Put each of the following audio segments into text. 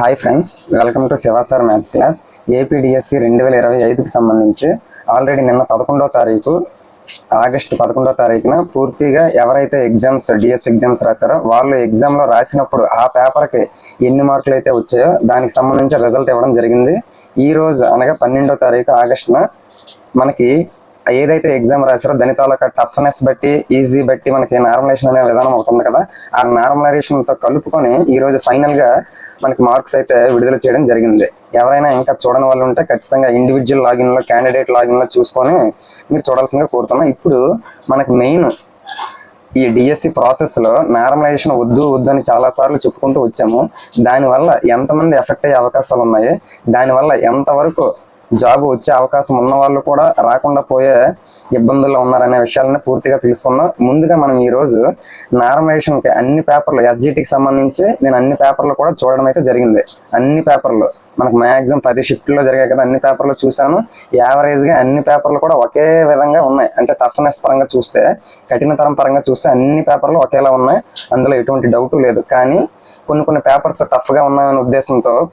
Hi friends welcome to Shiva sir maths class AP DSC రెండు వేల ఇరవై ఐదుకి సంబంధించి. ఆల్రెడీ నిన్న పదకొండో తారీఖు ఆగస్టు పదకొండో తారీఖున పూర్తిగా ఎవరైతే ఎగ్జామ్స్ డిఎస్ ఎగ్జామ్స్ రాశారో వాళ్ళు ఎగ్జామ్లో రాసినప్పుడు ఆ పేపర్కి ఎన్ని మార్కులు అయితే వచ్చాయో దానికి సంబంధించి రిజల్ట్ ఇవ్వడం జరిగింది. ఈ రోజు అనగా పన్నెండో తారీఖు ఆగస్టున మనకి ఏదైతే ఎగ్జామ్ రాసారో దాని తాలూకా టఫ్నెస్ బట్టి ఈజీ బట్టి మనకి నార్మలైజేషన్ అనే విధానం ఒకటి కదా. ఆ నార్మలైజేషన్తో కలుపుకొని ఈ రోజు ఫైనల్గా మనకి మార్క్స్ అయితే విడుదల చేయడం జరిగింది. ఎవరైనా ఇంకా చూడని వాళ్ళు ఉంటే ఖచ్చితంగా ఇండివిజువల్ లాగిన్లో క్యాండిడేట్ లాగిన్లో చూసుకొని మీరు చూడాల్సిందిగా కోరుతున్నాం. ఇప్పుడు మనకి మెయిన్ ఈ డిఎస్సి ప్రాసెస్లో నార్మలైజేషన్ వద్దు వద్దు అని చాలా సార్లు చెప్పుకుంటూ వచ్చాము. దానివల్ల ఎంతమంది ఎఫెక్ట్ అయ్యే అవకాశాలు ఉన్నాయి? దానివల్ల ఎంతవరకు జాబ్ వచ్చే అవకాశం ఉన్న వాళ్ళు కూడా రాకుండా పోయే ఇబ్బందుల్లో ఉన్నారనే విషయాలను పూర్తిగా తెలుసుకుందాం. ముందుగా మనం ఈ రోజు అన్ని పేపర్లు ఎస్జిటికి సంబంధించి నేను అన్ని పేపర్లు కూడా చూడడం అయితే జరిగింది. అన్ని పేపర్లు మనకు మ్యాక్సిమం పది షిఫ్ట్లో జరిగాయి కదా అన్ని పేపర్లు చూశాను. యావరేజ్గా అన్ని పేపర్లు కూడా ఒకే విధంగా ఉన్నాయి. అంటే టఫ్నెస్ పరంగా చూస్తే కఠినతరం పరంగా చూస్తే అన్ని పేపర్లు ఒకేలా ఉన్నాయి. అందులో ఎటువంటి డౌట్ లేదు. కానీ కొన్ని కొన్ని పేపర్స్ టఫ్గా ఉన్నాయనే ఉద్దేశంతో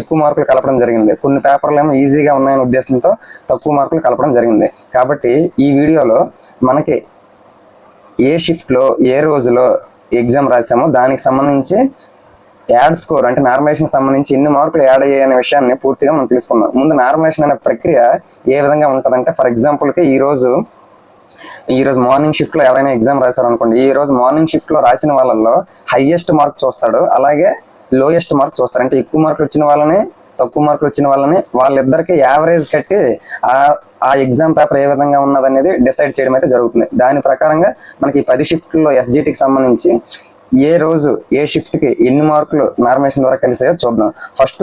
ఎక్కువ మార్కులు కలపడం జరిగింది. కొన్ని పేపర్లు ఏమో ఈజీగా ఉన్నాయనే ఉద్దేశంతో తక్కువ మార్కులు కలపడం జరిగింది. కాబట్టి ఈ వీడియోలో మనకి ఏ షిఫ్ట్లో ఏ రోజులో ఎగ్జామ్ రాసామో దానికి సంబంధించి యాడ్ స్కోర్ అంటే నార్మలైజేషన్ సంబంధించి ఎన్ని మార్కులు యాడ్ అయ్యాయి అనే విషయాన్ని పూర్తిగా మనం తెలుసుకుందాం. ముందు నార్మలైజేషన్ అనే ప్రక్రియ ఏ విధంగా ఉంటుందంటే ఫర్ ఎగ్జాంపుల్కి ఈరోజు ఈ రోజు మార్నింగ్ షిఫ్ట్లో ఎవరైనా ఎగ్జామ్ రాశారు అనుకోండి ఈ రోజు మార్నింగ్ షిఫ్ట్లో రాసిన వాళ్ళల్లో హైయెస్ట్ మార్క్ చూస్తాడు. అలాగే లోయెస్ట్ మార్క్ చూస్తారు అంటే ఎక్కువ మార్కులు వచ్చిన వాళ్ళని తక్కువ మార్కులు వచ్చిన వాళ్ళని వాళ్ళిద్దరికి యావరేజ్ కట్టి ఆ ఆ ఎగ్జామ్ పేపర్ ఏ విధంగా ఉన్నదనేది డిసైడ్ చేయడం అయితే జరుగుతుంది. దాని ప్రకారంగా మనకి ఈ పది షిఫ్ట్లో ఎస్జిటికి సంబంధించి ఏ రోజు ఏ షిఫ్ట్కి ఎన్ని మార్కులు నార్మేషన్ ద్వారా కలిసాయో చూద్దాం. ఫస్ట్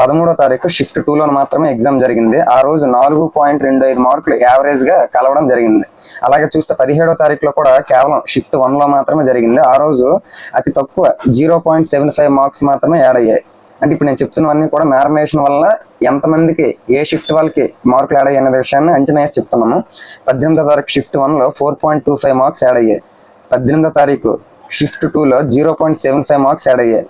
పదమూడో తారీఖు షిఫ్ట్ టూలో మాత్రమే ఎగ్జామ్ జరిగింది. ఆ రోజు నాలుగు పాయింట్ రెండు ఐదు మార్కులు యావరేజ్గా కలవడం జరిగింది. అలాగే చూస్తే పదిహేడో తారీఖులో కూడా కేవలం షిఫ్ట్ వన్లో మాత్రమే జరిగింది. ఆ రోజు అతి తక్కువ zero point seven five marks మాత్రమే యాడ్ అయ్యాయి. అంటే ఇప్పుడు నేను చెప్తున్నవన్నీ కూడా నార్మేషన్ వల్ల ఎంతమందికి ఏ షిఫ్ట్ వాళ్ళకి మార్కులు యాడ్ అయ్యాయి అనే విషయాన్ని అంచనా వేసి చెప్తున్నాము. పద్దెనిమిదో తారీఖు షిఫ్ట్ వన్లో four point two five marks add అయ్యాయి. పద్దెనిమిదో తారీఖు షిఫ్ట్ టూలో zero point seven five marks add అయ్యాయి.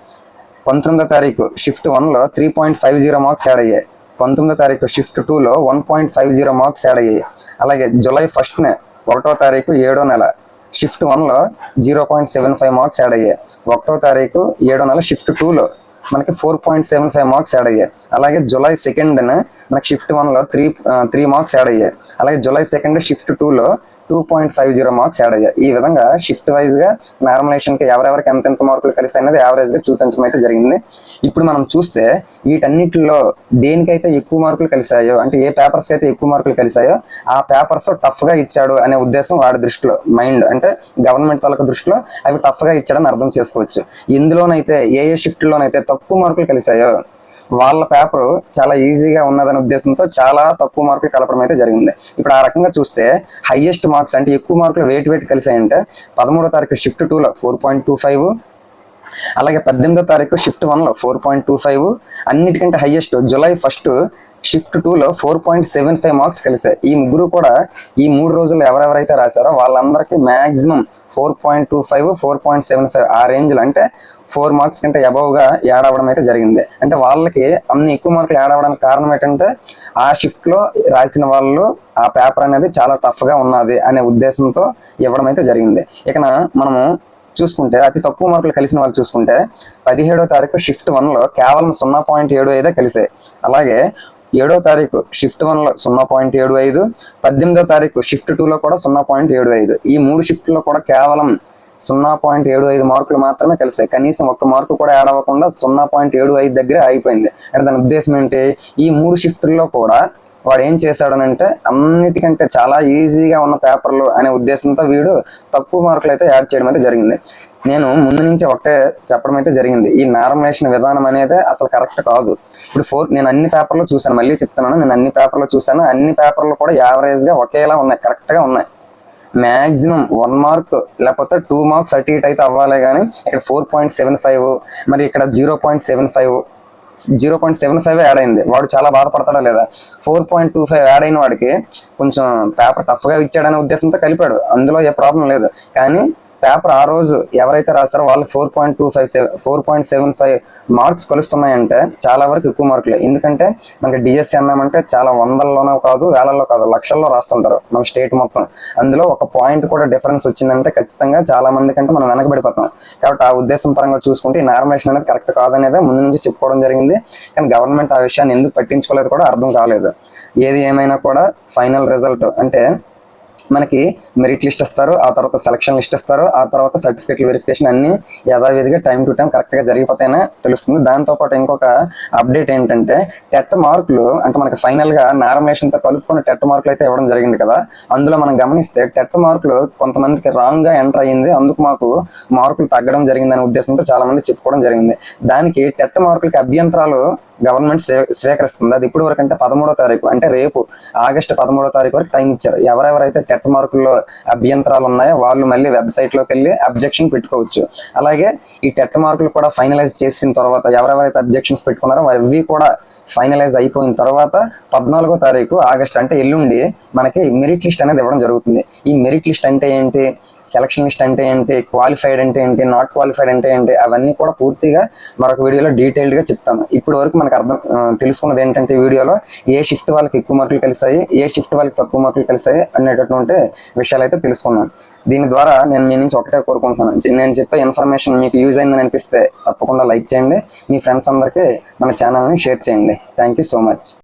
పంతొమ్మిదో తారీఖు షిఫ్ట్ వన్లో three point five zero marks add అయ్యాయి. పంతొమ్మిదో తారీఖు షిఫ్ట్ టూలో one point five zero marks add అయ్యాయి. అలాగే జూలై ఫస్ట్నే ఒకటో తారీఖు ఏడో నెల షిఫ్ట్ వన్లో zero point seven five marks add అయ్యాయి. ఒకటో తారీఖు ఏడో నెల షిఫ్ట్ టూలో మనకి four point seven five marks add అయ్యాయి. అలాగే జులై సెకండ్ మనకి షిఫ్ట్ వన్లో త్రీ త్రీ మార్క్స్ యాడ్ అయ్యాయి. అలాగే జులై సెకండ్ షిఫ్ట్ టూలో two point five zero marks add అయ్యాయి. ఈ విధంగా షిఫ్ట్ వైజ్గా నార్మలైజేషన్కి ఎవరెవరికి ఎంత ఎంత మార్కులు కలిసి అనేది యావరేజ్గా చూపించడం అయితే జరిగింది. ఇప్పుడు మనం చూస్తే వీటన్నిటిలో దేనికైతే ఎక్కువ మార్కులు కలిసాయో అంటే ఏ పేపర్స్ అయితే ఎక్కువ మార్కులు కలిసాయో ఆ పేపర్స్ టఫ్గా ఇచ్చాడు అనే ఉద్దేశం వాడి దృష్టిలో మైండ్ అంటే గవర్నమెంట్ తాలూకా దృష్టిలో అవి టఫ్గా ఇచ్చాడని అర్థం చేసుకోవచ్చు. ఇందులోనైతే ఏ ఏ షిఫ్ట్ లోనైతే తక్కువ మార్కులు కలిశాయో వాళ్ళ పేపర్ చాలా ఈజీగా ఉన్నదనే ఉద్దేశంతో చాలా తక్కువ మార్కులు కలపడం అయితే జరిగింది. ఇప్పుడు ఆ రకంగా చూస్తే హైయెస్ట్ మార్క్స్ అంటే ఎక్కువ మార్కులు వెయిట్ వెయిట్ కలిసాయంటే పదమూడో తారీఖు షిఫ్ట్ టూలో ఫోర్ పాయింట్ టూ ఫైవ్ అలాగే పద్దెనిమిదో తారీఖు షిఫ్ట్ వన్లో ఫోర్ పాయింట్ టూ ఫైవ్ అన్నిటికంటే హైయెస్ట్ జులై ఫస్ట్ షిఫ్ట్ టూలో four point seven five marks కలిసాయి ఈ ముగ్గురు కూడా ఈ మూడు రోజుల్లో ఎవరెవరైతే రాశారో వాళ్ళందరికీ maximum four point two five four point seven five ఆ రేంజ్లో అంటే ఫోర్ మార్క్స్ కంటే అబవ్గా యాడ్ అవ్వడం అయితే జరిగింది. అంటే వాళ్ళకి అన్ని ఎక్కువ మార్కులు యాడ్ అవ్వడానికి కారణం ఏంటంటే ఆ షిఫ్ట్లో రాసిన వాళ్ళు ఆ పేపర్ అనేది చాలా టఫ్గా ఉన్నది అనే ఉద్దేశంతో ఇవ్వడం అయితే జరిగింది. ఇక మనము చూసుకుంటే అతి తక్కువ మార్కులు కలిసిన వాళ్ళు చూసుకుంటే పదిహేడో తారీఖు షిఫ్ట్ వన్లో కేవలం సున్నా పాయింట్ ఏడు ఐదే కలిసాయి. అలాగే ఏడో తారీఖు షిఫ్ట్ వన్లో సున్నా పాయింట్ ఏడు ఐదు పద్దెనిమిదో తారీఖు షిఫ్ట్ టూలో కూడా సున్నా పాయింట్ ఏడు ఐదు. ఈ మూడు షిఫ్ట్లో కూడా కేవలం సున్నా పాయింట్ ఏడు ఐదు మార్కులు మాత్రమే కలిసాయి. కనీసం ఒక్క మార్కు కూడా యాడ్ అవ్వకుండా సున్నా పాయింట్ ఏడు ఐదు దగ్గర అయిపోయింది అంటే దాని ఉద్దేశం ఏంటి? ఈ మూడు షిఫ్టుల్లో కూడా వాడు ఏం చేశాడనంటే అన్నిటికంటే చాలా ఈజీగా ఉన్న పేపర్లు అనే ఉద్దేశంతో వీడు తక్కువ మార్కులు అయితే యాడ్ చేయడం అయితే జరిగింది. నేను ముందు నుంచి ఒకటే చెప్పడం అయితే జరిగింది. ఈ నార్మలైజేషన్ విధానం అనేది అసలు కరెక్ట్ కాదు. ఇప్పుడు ఫోర్ నేను అన్ని పేపర్లు చూశాను మళ్ళీ చెప్తున్నాను నేను అన్ని పేపర్లు చూశాను అన్ని పేపర్లు కూడా యావరేజ్గా ఒకేలా ఉన్నాయి కరెక్ట్గా ఉన్నాయి. మ్యాక్సిమం వన్ మార్క్ లేకపోతే టూ మార్క్స్ అటు ఇటు అయితే అవ్వాలి కానీ ఇక్కడ ఫోర్ పాయింట్ సెవెన్ ఫైవ్ మరి ఇక్కడ zero point seven five zero point seven five add అయింది. వాడు చాలా బాధపడతాడా లేదా? Four point two five add అయిన వాడికి కొంచెం పేపర్ టఫ్గా ఇచ్చాడనే ఉద్దేశంతో కలిపాడు. అందులో ఏ ప్రాబ్లం లేదు. కానీ పేపర్ ఆ రోజు ఎవరైతే రాస్తారో వాళ్ళకి four point two five seven four point seven five marks కలుస్తున్నాయంటే చాలా వరకు ఎక్కువ మార్కులు. ఎందుకంటే మనకి డిఎస్సి అన్నామంటే చాలా వందల్లోనో కాదు వేలల్లో కాదు లక్షల్లో రాస్తుంటారు మన స్టేట్ మొత్తం. అందులో ఒక పాయింట్ కూడా డిఫరెన్స్ వచ్చిందంటే ఖచ్చితంగా చాలా మంది కంటే మనం వెనకబడిపోతాం. కాబట్టి ఆ ఉద్దేశం పరంగా చూసుకుంటే ఈ నార్మేషన్ అనేది కరెక్ట్ కాదనేది ముందు నుంచి చెప్పుకోవడం జరిగింది. కానీ గవర్నమెంట్ ఆ విషయాన్ని ఎందుకు పట్టించుకోలేదు కూడా అర్థం కాలేదు. ఏది ఏమైనా కూడా ఫైనల్ రిజల్ట్ అంటే మనకి మెరిట్ లిస్ట్ ఇస్తారు. ఆ తర్వాత సెలక్షన్ లిస్ట్ ఇస్తారు. ఆ తర్వాత సర్టిఫికేట్ వెరిఫికేషన్ అన్ని యథావిధిగా టైం టు టైం కరెక్ట్గా జరిగిపోతాయనే తెలుస్తుంది. దాంతోపాటు ఇంకొక అప్డేట్ ఏంటంటే టెట్ మార్కులు అంటే మనకి ఫైనల్గా నార్మలేషన్తో కలుపుకొని టెట్ మార్కులు అయితే ఇవ్వడం జరిగింది కదా. అందులో మనం గమనిస్తే టెట్ మార్కులు కొంతమందికి రాంగ్గా ఎంటర్ అయ్యింది. అందుకు మాకు మార్కులు తగ్గడం జరిగిందనే ఉద్దేశంతో చాలా మంది చెప్పుకోవడం జరిగింది. దానికి టెట్ మార్కులకి అభ్యంతరాలు గవర్నమెంట్ స్వీకరిస్తుంది. అది ఇప్పుడు వరకు అంటే పదమూడో తారీఖు అంటే రేపు ఆగస్టు పదమూడో తారీఖు వరకు టైం ఇచ్చారు. ఎవరెవరైతే టెట్ మార్కుల్లో అభ్యంతరాలు ఉన్నాయో వాళ్ళు మళ్ళీ వెబ్సైట్లోకి వెళ్ళి అబ్జెక్షన్ పెట్టుకోవచ్చు. అలాగే ఈ టెట్ మార్కులు కూడా ఫైనలైజ్ చేసిన తర్వాత ఎవరెవరైతే అబ్జెక్షన్స్ పెట్టుకున్నారో అవి కూడా ఫైనలైజ్ అయిపోయిన తర్వాత పద్నాలుగో తారీఖు ఆగస్ట్ అంటే ఎల్లుండి మనకి మెరిట్ లిస్ట్ అనేది ఇవ్వడం జరుగుతుంది. ఈ మెరిట్ లిస్ట్ అంటే ఏంటి? సెలక్షన్ లిస్ట్ అంటే ఏంటి? క్వాలిఫైడ్ అంటే ఏంటి? నాట్ క్వాలిఫైడ్ అంటే ఏంటి? అవన్నీ కూడా పూర్తిగా మరొక వీడియోలో డీటెయిల్డ్గా చెప్తాను. ఇప్పుడు వరకు మనకు అర్థం తెలుసుకున్నది ఏంటంటే వీడియోలో ఏ షిఫ్ట్ వాళ్ళకి ఎక్కువ మార్కులు కలిసాయి ఏ షిఫ్ట్ వాళ్ళకి తక్కువ మార్కులు కలిసాయి అనేటటువంటి విషయాలు అయితే తెలుసుకున్నాను. దీని ద్వారా నేను మీ నుంచి ఒకటే కోరుకుంటున్నాను. నేను చెప్పే ఇన్ఫర్మేషన్ మీకు యూజ్ అయిందని అనిపిస్తే తప్పకుండా లైక్ చేయండి. మీ ఫ్రెండ్స్ అందరికీ మన ఛానల్ని షేర్ చేయండి. Thank you so much.